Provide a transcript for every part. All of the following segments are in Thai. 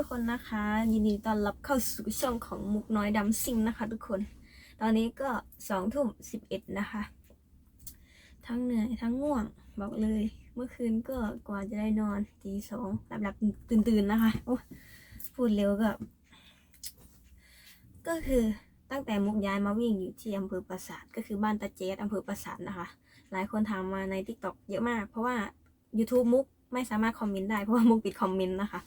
ทุกคนนะคะ ยินดีต้อนรับเข้าสู่ช่องของมุกน้อยดำซิงนะคะ ทุกคน ตอนนี้ก็สองทุ่มสิบเอ็ดนะคะ ทั้งเหนื่อยทั้งง่วงบอกเลย เมื่อคืนก็กว่าจะได้นอนตีสองหลับหลับตื่นตื่นนะคะโอ้พูดเร็วก็ก็คือตั้งแต่มุกย้ายมาวิ่งอยู่ที่อำเภอปราสาทก็คือบ้านตาเจสอำเภอปราสาทนะคะ หลายคนถามมาใน t ิ k t o k เยอะมาก เพราะว่า YouTube มุก ไม่สามารถคอมเมนต์ได้เพราะว่ามุกปิดคอมเมนต์นะคะ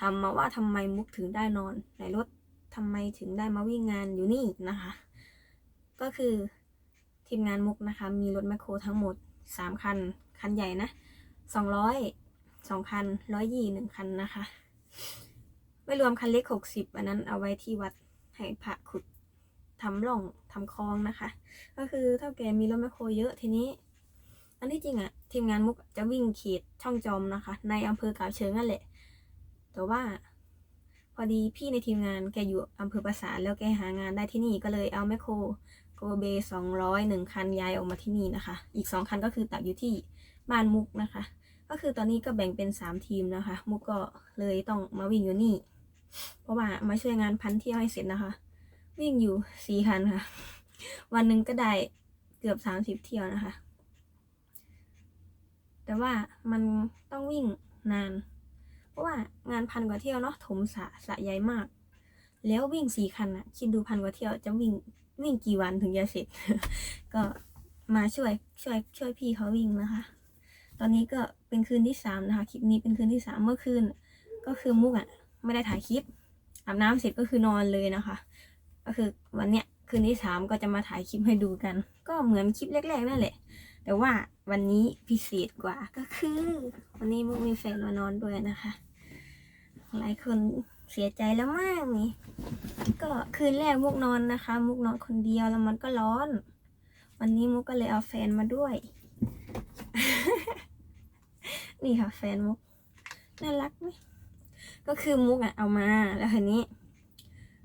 ทำมาว่าทำไมมุกถึงได้นอนในรถทำไมถึงได้มาวิ่งงานอยู่นี่นะคะ ก็คือทีมงานมุกนะคะ มีรถแมคโครทั้งหมดสามคัน คันใหญ่นะสองร้อยสองคันร้อยยี่หนึ่งคันนะคะ ไม่รวมคันเล็กหกสิบอันนั้นเอาไว้ที่วัดให้พระขุดทำร่องทำคลองนะคะ ก็คือเท่าแกมีรถแมคโครเยอะทีนี้ อันที่จริงอะทีมงานมุกจะวิ่งเขตช่องจอมนะคะ ในอำเภอกาบเชิงนั่นแหละ แต่ว่า พอดีพี่ในทีมงานแกอยู่อำเภอประสาทแล้วแกหางานได้ที่นี่ก็เลยเอาแมคโครโกเบสองร้อยหนึ่งคันย้ายออกมาที่นี่นะคะ อีกสองคันก็คือตักอยู่ที่บ้านมุกนะคะ ก็คือตอนนี้ก็แบ่งเป็นสามทีมนะคะ มุกก็เลยต้องมาวิ่งอยู่นี่ เพราะว่ามาช่วยงานพันเที่ยวให้เสร็จนะคะ วิ่งอยู่สี่คันค่ะ วันหนึ่งก็ได้เกือบสามสิบเที่ยวนะคะ แต่ว่ามันต้องวิ่งนาน เพราะว่างานพันกว่าเที่ยวเนาะถมสะสะใหญ่มาก แล้ววิ่งสี่คันอะคิดดูพันกว่าเที่ยวจะวิ่งวิ่งกี่วันถึงจะเสร็จ ก็มาช่วยช่วยช่วยพี่เขาวิ่งนะคะ ตอนนี้ก็เป็นคืนที่สามนะคะคลิปนี้เป็นคืนที่สามเมื่อคืน ก็คือมุกอะไม่ได้ถ่ายคลิปอาบน้ำเสร็จก็คือนอนเลยนะคะ ก็คือวันเนี้ยคืนที่สามก็จะมาถ่ายคลิปให้ดูกัน ก็เหมือนคลิปแรกๆนั่นแหละ แต่ว่าวันนี้พิเศษกว่าก็คือ วันนี้มุกมีแฟนมานอนด้วยนะคะ หลายคนเสียใจแล้วมากนี่ ก็คืนแรกมุกนอนนะคะ มุกนอนคนเดียวแล้วมันก็ร้อน วันนี้มุกก็เลยเอาแฟนมาด้วย นี่ค่ะแฟนมุกน่ารักไหมก็คือมุกอะเอามาแล้วทีนี้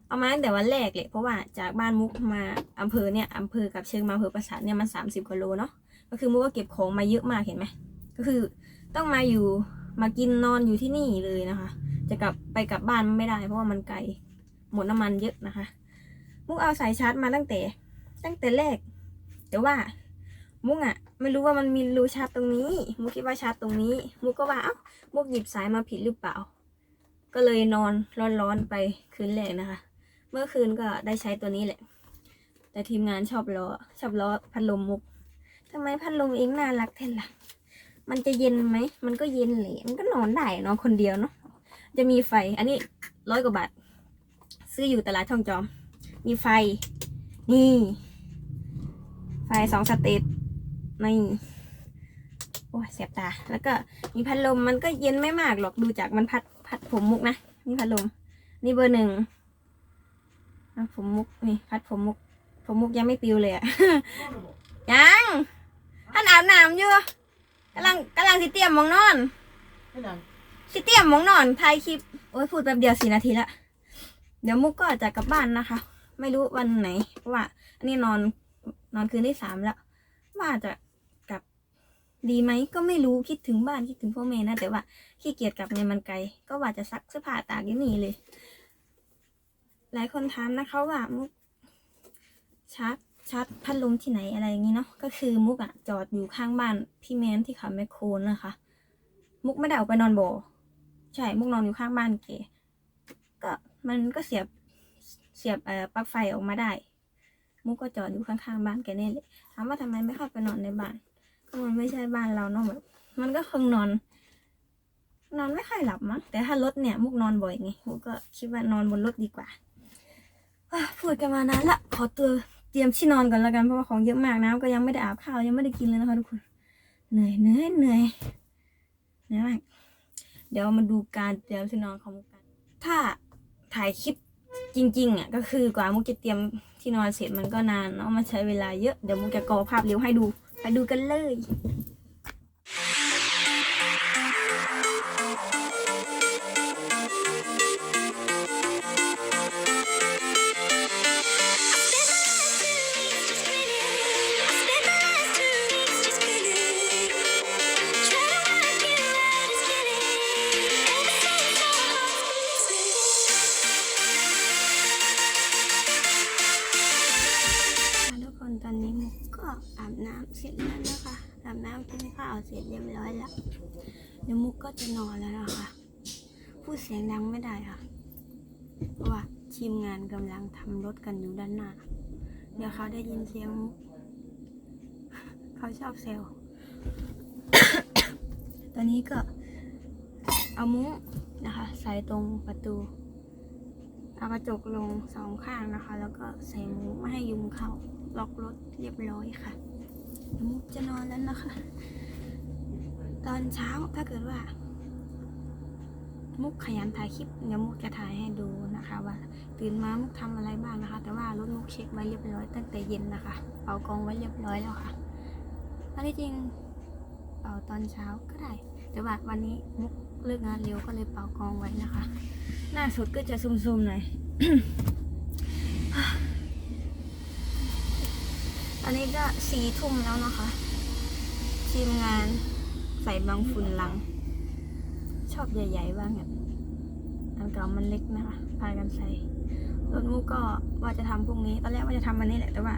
เอามาตั้งแต่วันแรกเลยเพราะว่าจากบ้านมุกมาอำเภอเนี่ยอำเภอกับเชียงมาอำเภอประสาทเนี่ยมันสามสิบกิโลเนาะ ก็คือมุกก็เก็บของมาเยอะมากเห็นไหมก็คือต้องมาอยู่มากินนอนอยู่ที่นี่เลยนะคะ จะกลับไปกลับบ้านไม่ได้ เพราะว่ามันไกลหมดน้ำมันเยอะนะคะ มุกเอาสายชาร์จมาตั้งแต่ ตั้งแต่แรก แต่ว่ามุกอะไม่รู้ว่ามันมีรูชาร์จตรงนี้ มุกคิดว่าชาร์จตรงนี้ มุกก็ว่าเอ้ามุกหยิบสายมาผิดหรือเปล่า ก็เลยนอนร้อนๆไปคืนแรกนะคะ เมื่อคืนก็ได้ใช้ตัวนี้แหละ แต่ทีมงานชอบล้อชอบล้อพัดลมมุก ทำไมพัดลมเองน่ารักแท้ล่ะ มันจะเย็นไหม มันก็เย็นแหละมันก็นอนได้นอนคนเดียวเนาะ จะมีไฟ อันนี้ร้อยกว่าบาท ซื้ออยู่ตลาดช่องจอม มีไฟ นี่ ไฟสองสเตตนี่โอ้ยเสียบตา แล้วก็มีพัดลมมันก็เย็นไม่มากหรอก ดูจากมันพัดพัดผมมุกนะ นี่พัดลม นี่เบอร์หนึ่งผมมุกนี่ พัดผมมุก ผมมุกยังไม่ปิวเลยอะยัง อาบน้ำอยู่กำลังกำลังสิเตรียมหมองนอน ไม่ดังสิเตรียมหมองนอนถ่ายคลิป โอ้ยพูดแป๊บเดียวสี่นาทีละ เดี๋ยวมุกก็จะกลับบ้านนะคะ ไม่รู้วันไหน เพราะว่า อันนี้นอนนอนคืนที่สามแล้ว ว่าจะกลับดีไหมก็ไม่รู้คิดถึงบ้านคิดถึงพ่อแม่นะแต่ว่าขี้เกียจกลับเนี่ยมันไกล ก็ว่าจะซักเสื้อผ้าตากอยู่นี่เลย หลายคนถามนะคะว่ามุกชาร์จ ชาร์จพัดลมที่ไหนอะไรอย่างนี้เนาะก็คือมุกอะจอดอยู่ข้างบ้านพี่แมนที่เขาแมคโครนะคะ มุกไม่ได้ออกไปนอนบ่อใช่มุกนอนอยู่ข้างบ้านแกก็มันก็เสียบเสียบเอ่อปลั๊กไฟออกมาได้ มุกก็จอดอยู่ข้างๆบ้านแกนี่แหละถามว่าทำไมไม่เข้าไปนอนในบ้าน ก็มันไม่ใช่บ้านเราเนาะแบบมันก็คงนอน นอนไม่ค่อยหลับมั้งแต่ถ้ารถเนี่ย มุกนอนบ่อยไงมุกก็คิดว่านอนบนรถดีกว่าพูดกันมานานละขอตัว เตรียมที่นอนก่อนแล้วกันเพราะว่าของเยอะมากน้ำก็ยังไม่ได้อาบข้าวยังไม่ได้กินเลยนะคะทุกคนเหนื่อยเหนื่อยเหนื่อยเหนื่อยมากเดี๋ยวมาดูการเตรียมที่นอนของมุกกัน ถ้าถ่ายคลิปจริงๆอะก็คือกว่ามุกจะเตรียมที่นอนเสร็จมันก็นานเนาะมันใช้เวลาเยอะเดี๋ยวมุกจะกรอภาพเร็วให้ดูไปดูกันเลย อาบน้ำเสร็จแล้วนะคะอาบน้ำกินข้าวเสร็จเรียบร้อยแล้วเดี๋ยวมุกก็จะนอนแล้วนะคะพูดเสียงดังไม่ได้ค่ะ เพราะว่าทีมงานกำลังทำรถกันอยู่ด้านหน้า เดี๋ยวเขาได้ยินเสียงมุกเขาชอบเซลตอนนี้ก็เอามุ้งนะคะ ใส่ตรงประตูเอากระจกลงสองข้างนะคะ แล้วก็ใส่มุ้งไม่ให้ยุงเข้า ล็อกรถเรียบร้อยค่ะมุกจะนอนแล้วนะคะ ตอนเช้าถ้าเกิดว่า มุกขยันถ่ายคลิปเดี๋ยวมุกจะถ่ายให้ดูนะคะว่า ตื่นมามุกทำอะไรบ้างนะคะ แต่ว่ารถมุกเช็คไว้เรียบร้อยตั้งแต่เย็นนะคะเป่ากองไว้เรียบร้อยแล้วค่ะอันที่จริงเป่าตอนเช้าก็ได้ แต่ว่าวันนี้มุกเลิกงานเร็วก็เลยเป่ากองไว้นะคะ หน้าสดก็จะซุ่มๆหน่อย อันนี้ก็สี่ทุ่มแล้วนะคะ ทีมงานใส่บางฝุ่นลัง ชอบใหญ่ๆบ้างอะอันเก่ามันเล็กนะคะพากันใส่รถมูกก็ว่าจะทำพรุ่งนี้ ตอนแรกว่าจะทำวันนี้แหละแต่ว่า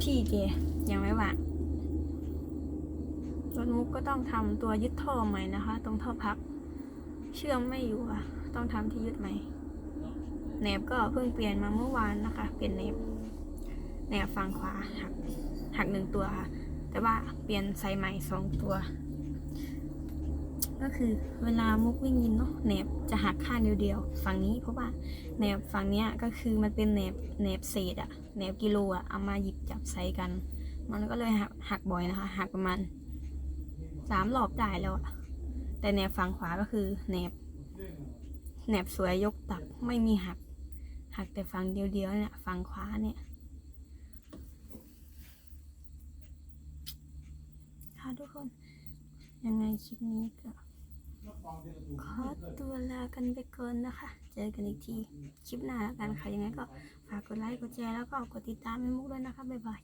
พี่เจยังไม่ว่างรถมุกก็ต้องทำตัวยึดท่อใหม่นะคะ ตรงท่อพัก เชื่อมไม่อยู่อะ ต้องทำที่ยึดใหม่แหนบก็เพิ่งเปลี่ยนมาเมื่อวานนะคะ เปลี่ยนแหนบ แหนบฝั่งขวาหักหักหนึ่งตัวค่ะ แต่ว่าเปลี่ยนไซส์ใหม่สองตัว ก็คือเวลามุกวิ่งยินเนาะแหนบจะหักข้างเดียวๆฝั่งนี้เพราะว่าแหนบฝั่งเนี้ยก็คือมันเป็นแหนบแหนบเศษอะแหนบกิโลอะเอามาหยิบจับใส่กัน มันก็เลยหักหักบ่อยนะคะ หักประมาณสามรอบได้แล้วอะแต่แหนบฝั่งขวาก็คือแหนบแหนบสวยยกตักไม่มีหัก หักแต่ฝั่งเดียวๆเนี่ยฝั่งขวาเนี่ยค่ะ ทุกคน ยังไงคลิปนี้ก็ขอตัวลากันไปก่อนนะคะ เจอกันอีกที คลิปหน้ากันค่ะ ยังไงก็ฝากกดไลค์ กดแชร์ แล้วก็กดติดตามให้มุกด้วยนะคะ บ๊ายบาย